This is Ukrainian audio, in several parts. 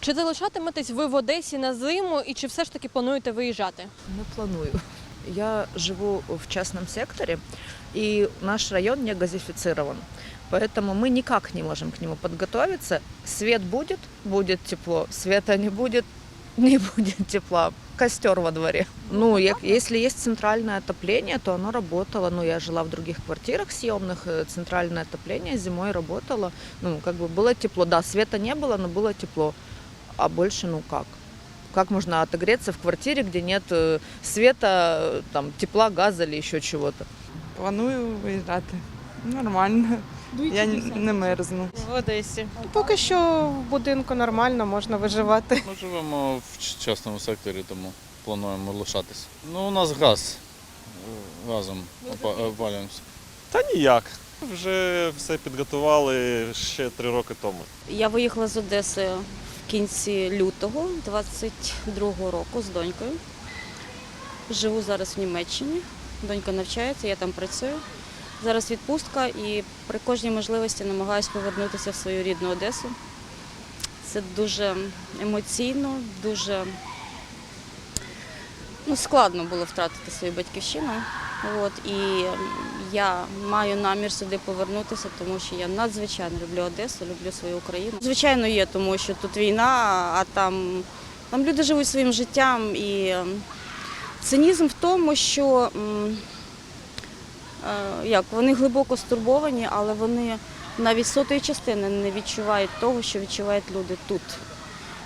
Чи залишатиметесь ви в Одесі на зиму і чи все ж таки плануєте виїжджати? Не планую. Я живу в частном секторе, и наш район не газифицирован. Поэтому мы никак не можем к нему подготовиться. Свет будет, будет тепло. Света не будет, не будет тепла. Костер во дворе. Ну, я- если есть центральное отопление, то оно работало. Ну, я жила в других квартирах съемных, э, центральное отопление зимой работало. Ну, как бы было тепло. Да, света не было, но было тепло. А больше, ну как? Как можно отогреться в квартире, где нет э, света, там, тепла, газа или еще чего-то? Планую виїжджати. Нормально. Я не мерзну. В Одесі. Поки що в будинку нормально, можна виживати. Ми живемо в частному секторі, тому плануємо лишатись. Ну, у нас газ. Е, Газом опалюємося. Та ніяк. Вже все підготували ще три роки тому. Я виїхала з Одеси кінці лютого 22-го року з донькою. Живу зараз в Німеччині. Донька навчається, я там працюю. Зараз відпустка і при кожній можливості намагаюся повернутися в свою рідну Одесу. Це дуже емоційно, дуже ну, складно було втратити свою батьківщину. От, і я маю намір сюди повернутися, тому що я надзвичайно люблю Одесу, люблю свою Україну. Звичайно, є, тому що тут війна, а там, там люди живуть своїм життям. І цинізм в тому, що е, як, вони глибоко стурбовані, але вони навіть сотої частини не відчувають того, що відчувають люди тут.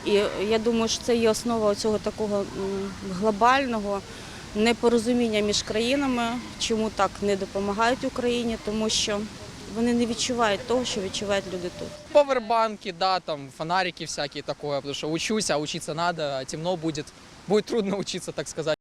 І я думаю, що це є основа цього такого глобального непорозуміння між країнами, чому так не допомагають Україні, тому що вони не відчувають того, що відчувають люди тут. Повербанки, да, там фонарики всякі такое, тому що учуся, а учиться треба, темно буде. Буде трудно учитися, так сказать.